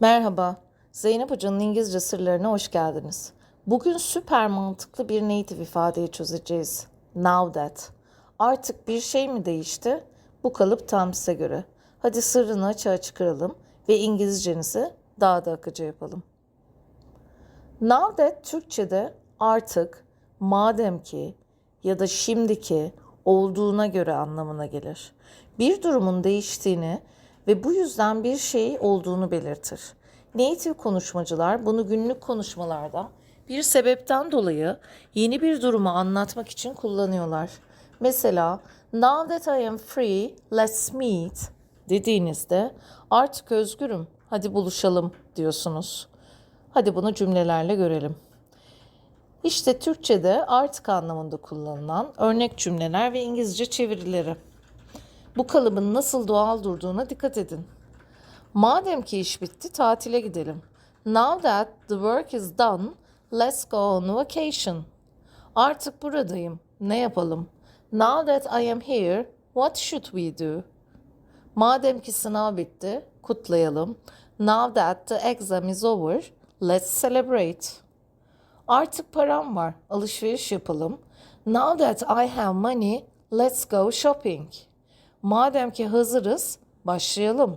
Merhaba, Zeynep Hoca'nın İngilizce sırlarına hoş geldiniz. Bugün süper mantıklı bir native ifadeyi çözeceğiz. Now that. Artık bir şey mi değişti? Bu kalıp tam size göre. Hadi sırrını açığa çıkaralım ve İngilizcenizi daha da akıcı yapalım. Now that Türkçe'de artık, madem ki ya da şimdiki olduğuna göre anlamına gelir. Bir durumun değiştiğini ve bu yüzden bir şey olduğunu belirtir. Native konuşmacılar bunu günlük konuşmalarda bir sebepten dolayı yeni bir durumu anlatmak için kullanıyorlar. Mesela now that I am free, let's meet dediğinizde artık özgürüm, hadi buluşalım diyorsunuz. Hadi bunu cümlelerle görelim. İşte Türkçe'de artık anlamında kullanılan örnek cümleler ve İngilizce çevirileri. Bu kalıbın nasıl doğal durduğuna dikkat edin. Madem ki iş bitti, tatile gidelim. Now that the work is done, let's go on vacation. Artık buradayım. Ne yapalım? Now that I am here, what should we do? Madem ki sınav bitti, kutlayalım. Now that the exam is over, let's celebrate. Artık param var, alışveriş yapalım. Now that I have money, let's go shopping. Madem ki hazırız, başlayalım.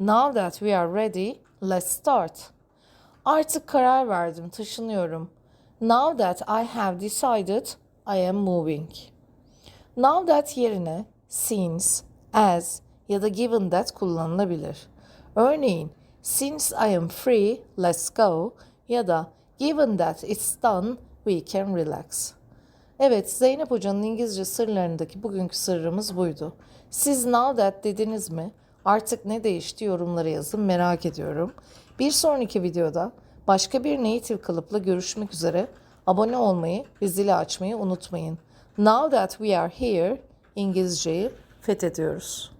Now that we are ready, let's start. Artık karar verdim, taşınıyorum. Now that I have decided, I am moving. Now that yerine since, as ya da given that kullanılabilir. Örneğin, since I am free, let's go ya da given that it's done, we can relax. Evet, Zeynep Hoca'nın İngilizce sırlarındaki bugünkü sırrımız buydu. Siz now that dediniz mi? Artık ne değişti yorumlara yazın merak ediyorum. Bir sonraki videoda başka bir native kalıpla görüşmek üzere. Abone olmayı ve zili açmayı unutmayın. Now that we are here İngilizceyi fethediyoruz.